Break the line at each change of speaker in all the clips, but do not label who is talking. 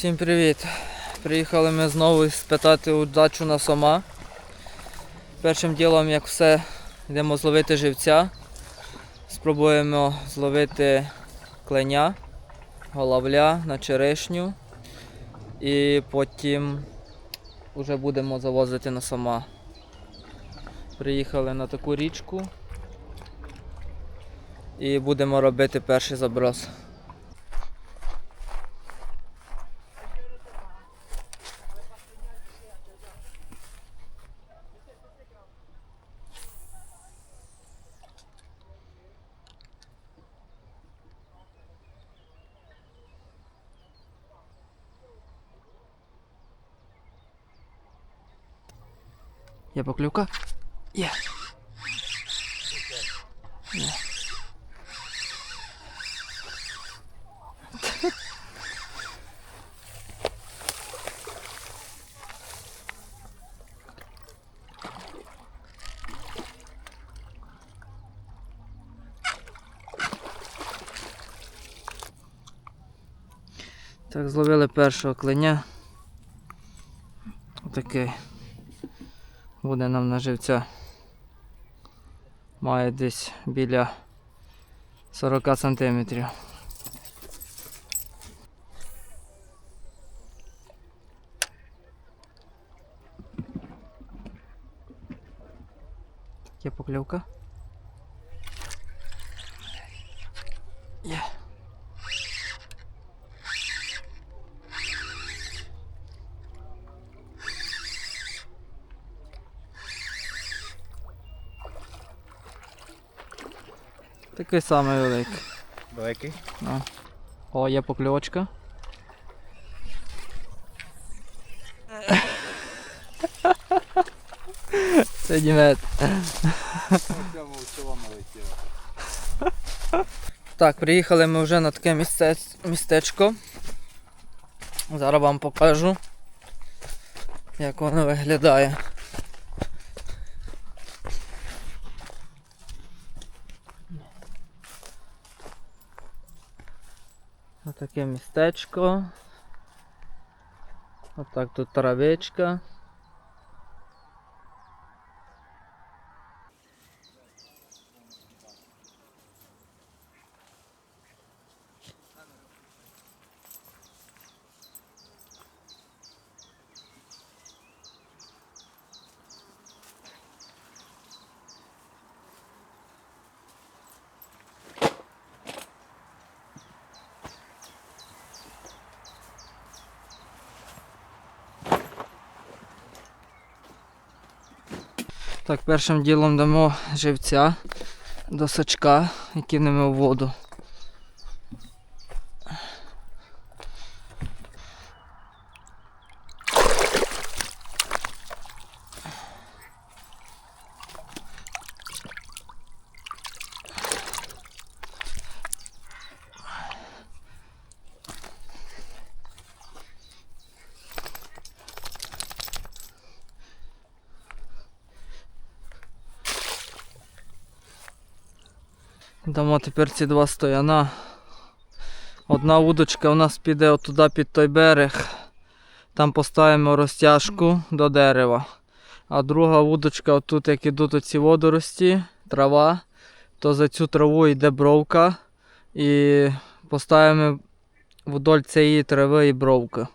Всім привіт! Приїхали ми знову спитати удачу на сома. Першим ділом, як все, йдемо зловити живця. Спробуємо зловити кленя, голавля на черешню. І потім вже будемо завозити на сома. Приїхали на таку річку і будемо робити перший заброс. Є поклювка? Є. Так, зловили першого клиня. Отакий. Буде нам на живця. Має десь біля 40 сантиметрів. Є покльовка? Такий самий великий.
Великий.
Ну. О, є покльовочка. Це дімет. Так, приїхали ми вже на таке містечко. Зараз вам покажу, як воно виглядає. Отаке містечко. Отак тут травичка. Так, першим ділом дамо живця до сачка і кинемо в воду. Дамо тепер ці два стояна. Одна удочка у нас піде отуди під той берег. Там поставимо розтяжку до дерева. А друга удочка, отут, як ідуть оці водорості, трава, то за цю траву йде бровка. І поставимо вдоль цієї трави і бровка.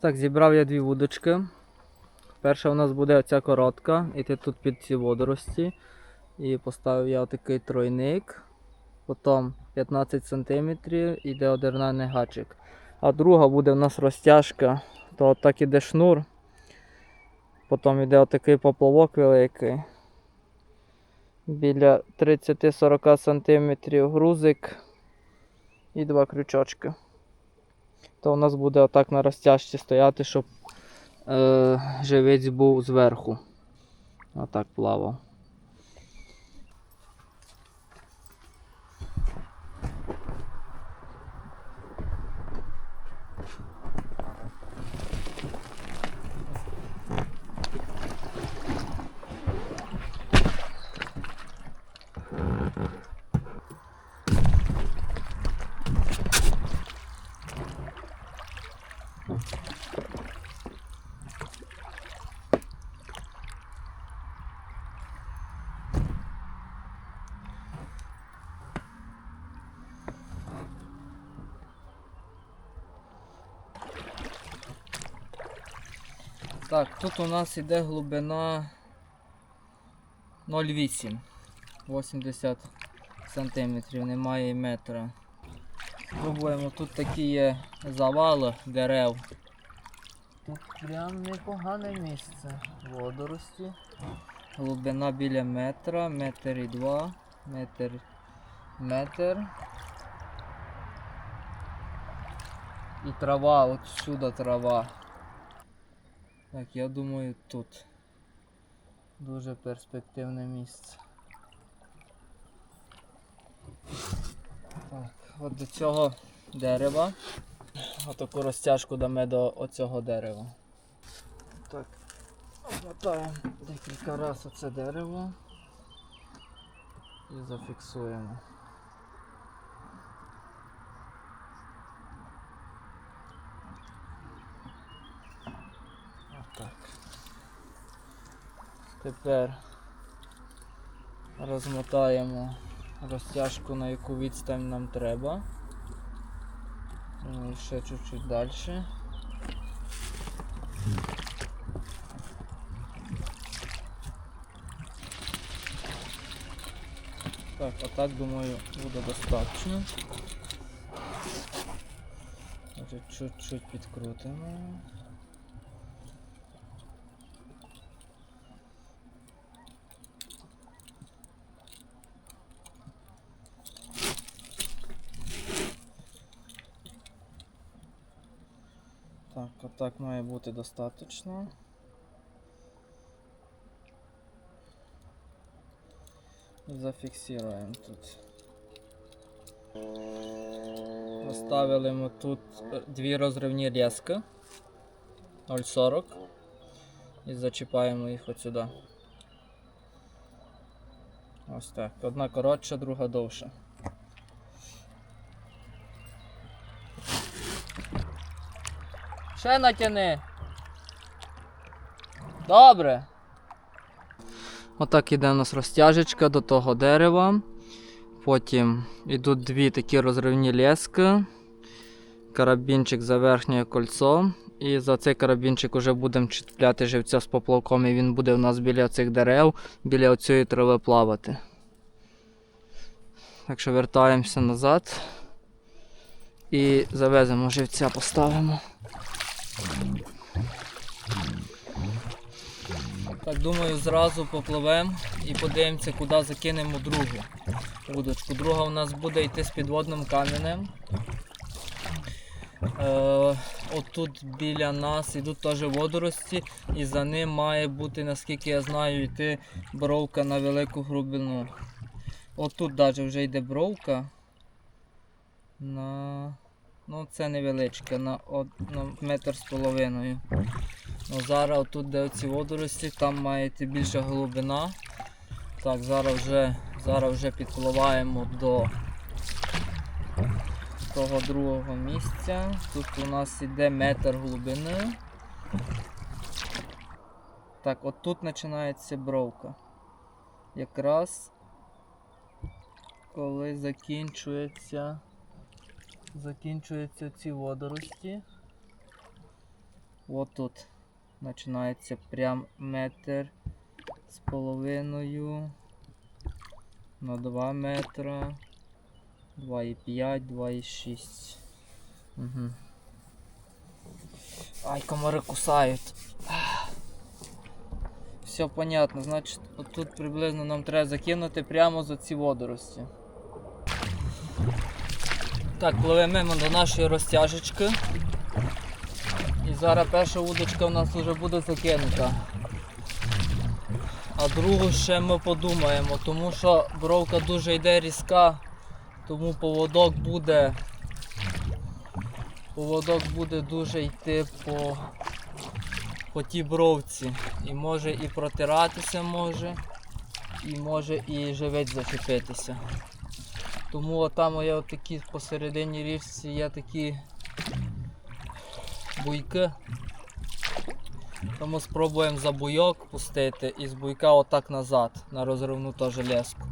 Так, зібрав я дві вудочки. Перша у нас буде оця коротка, іти тут під ці водорості. І поставив я отакий тройник. Потім 15 см йде одернальний гачик. А друга буде у нас розтяжка, то так іде шнур. Потім йде отакий поплавок великий. Біля 30-40 см грузик і два крючочки. То у нас буде отак на розтяжці стояти, щоб е, живець був зверху. Отак плавав. Так, тут у нас іде глибина 0,8. 80 сантиметрів, немає і метра. Пробуємо, тут такі є завали дерев. Тут прям непогане місце. Водорості. Глибина біля метра, метр і два, метр, метр. І трава, от сюди трава. Так, я думаю, тут дуже перспективне місце. Так, от до цього дерева. Отаку розтяжку дамо до оцього дерева. Так, обмотаємо декілька разів оце дерево і зафіксуємо. Отак. Тепер розмотаємо розтяжку, на яку відстань нам треба. Ну, і ще чуть-чуть далі. Так, а так думаю буде достатньо. Чуть-чуть підкрутимо. Так, отак має бути достатньо. Зафіксуємо тут. Поставили ми тут е, дві розривні лески 0,40 і зачіпаємо їх от сюди. Ось так. Одна коротша, друга довша. Ще натяни. Добре. Отак іде у нас розтяжечка до того дерева. Потім йдуть дві такі розривні лески. Карабінчик за верхнє кольцо. І за цей карабінчик вже будемо чіпляти живця з поплавком, і він буде у нас біля цих дерев, біля цієї трави плавати. Так що вертаємося назад і завеземо живця, поставимо. Так, думаю, зразу попливемо і подивимося, куди закинемо другу вудочку. Друга у нас буде йти з підводним каменем. Е, отут біля нас йдуть теж водорості, і за ним має бути, наскільки я знаю, йти бровка на велику глибину. Отут навіть вже йде бровка. На... Ну, це невеличке, на, од... на метр з половиною. Ну, зараз тут, де оці водорості, там має більша глибина. Так, зараз вже, зараз вже підпливаємо до того другого місця. Тут у нас йде метр глибини. Так, от тут починається бровка. Якраз коли закінчується закінчуються ці водорості. От тут починається прям метр з половиною на 2 метра. 2,5, 2,6. Угу. Ай, комари кусають. все понятно. Значить, тут приблизно нам треба закинути прямо за ці водорості. Так, пливемо до нашої розтяжечки. І зараз перша удочка у нас вже буде закинута. А другу ще ми подумаємо, тому що бровка дуже йде різка, тому поводок буде. Поводок буде дуже йти по, по тій бровці. І може і протиратися може, і може і живець зачепитися. Тому там є такі посередині річці є такі буйки. Тому спробуємо за буйок пустити і з буйка отак назад, на розривну теж леску.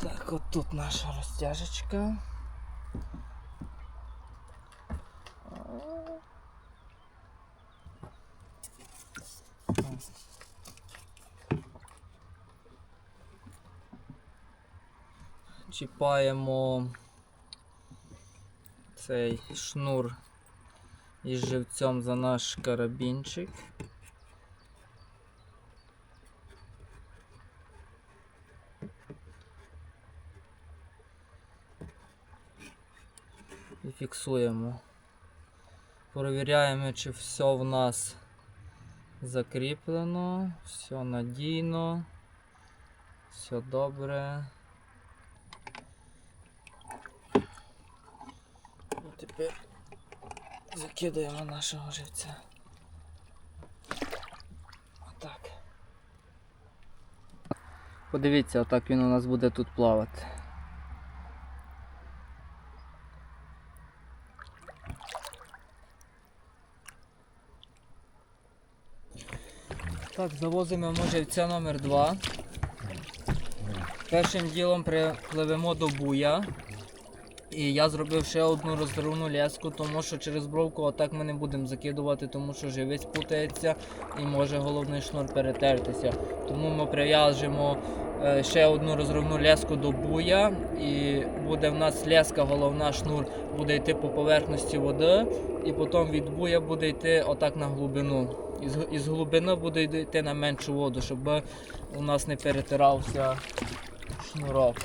Так, от тут наша розтяжечка. Чіпаємо цей шнур із живцем за наш карабінчик. І фіксуємо. Провіряємо, чи все в нас закріплено, все надійно, все добре. І тепер закидаємо нашого живця. Отак. Подивіться, отак він у нас буде тут плавати. Так, завозимо ми живця номер 2 Першим ділом припливемо до буя. І я зробив ще одну розривну леску, тому що через бровку отак ми не будемо закидувати, тому що живець путається і може головний шнур перетертися. Тому ми прив'яжемо е, ще одну розривну леску до буя, і буде в нас леска, головна шнур буде йти по поверхності води, і потім від буя буде йти отак на глибину. Із, із глибини буде йти на меншу воду, щоб у нас не перетирався шнурок.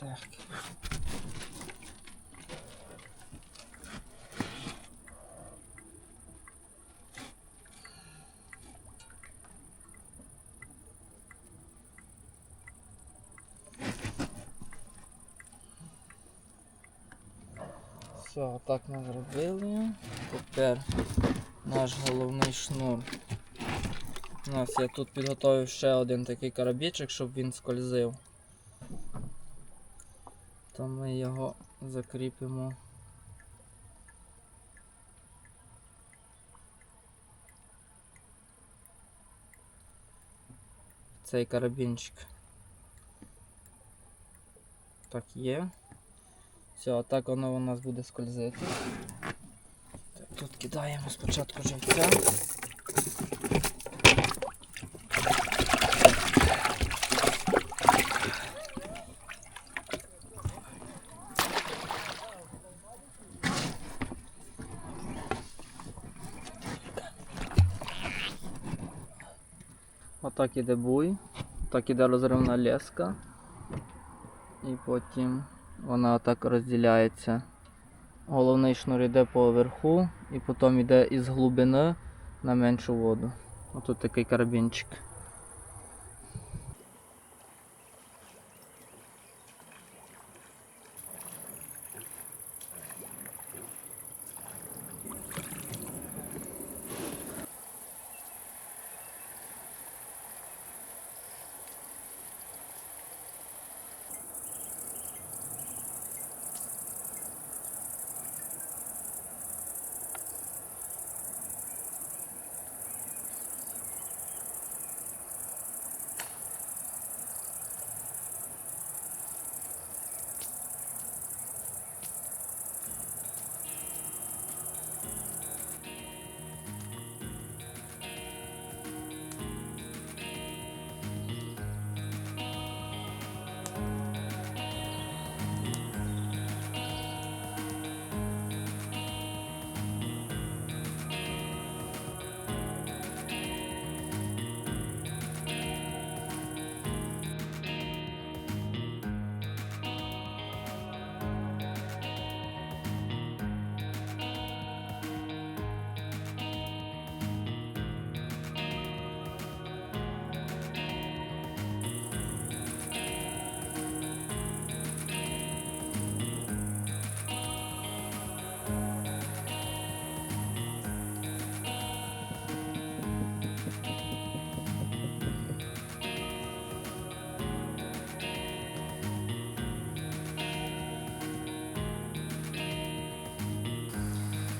Так. Все, так ми зробили. Тепер наш головний шнур. У нас я тут підготовив ще один такий карабічок, щоб він скользив. То ми його закріпимо. Цей карабінчик. Так є. Все, так воно у нас буде скользити. Так, тут кидаємо спочатку живця. Отак іде буй, так іде розривна леска. І потім вона так розділяється. Головний шнур йде по верху і потім йде із глибини на меншу воду. Отут такий карабінчик.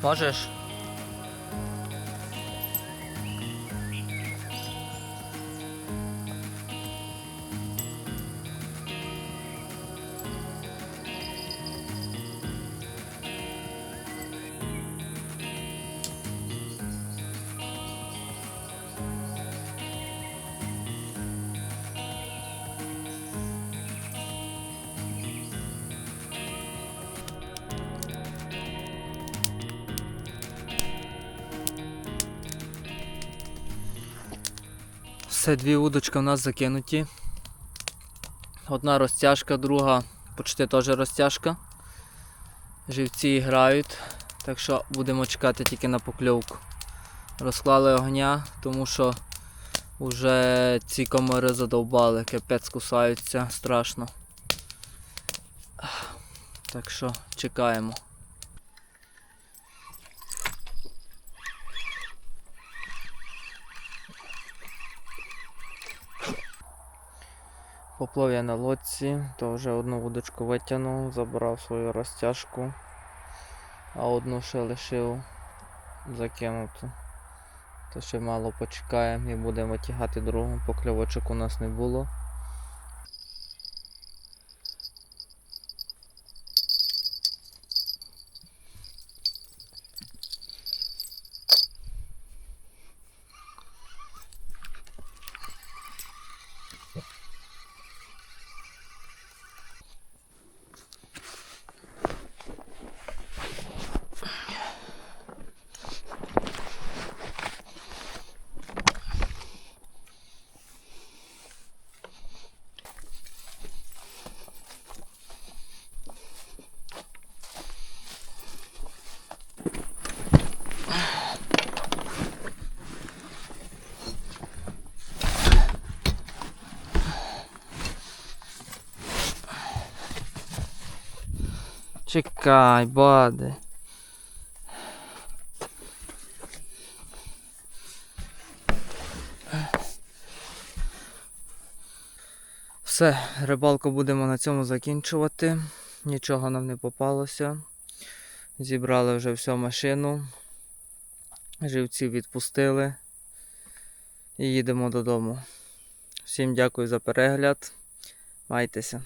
Можеш? Все, дві удочки у нас закинуті. Одна розтяжка, друга почти теж розтяжка. Живці грають, так що будемо чекати тільки на покльовку. Розклали огня, тому що вже ці комари задовбали, капець кусаються страшно. Так що чекаємо. Поплив я на лодці, то вже одну вудочку витягнув, забрав свою розтяжку, а одну ще лишив закинуту. То ще мало почекаємо і будемо тягати другу, покльовочок у нас не було. Чекай, бади. Все, рибалку будемо на цьому закінчувати. Нічого нам не попалося. Зібрали вже всю машину. Живців відпустили. І їдемо додому. Всім дякую за перегляд. Майтеся.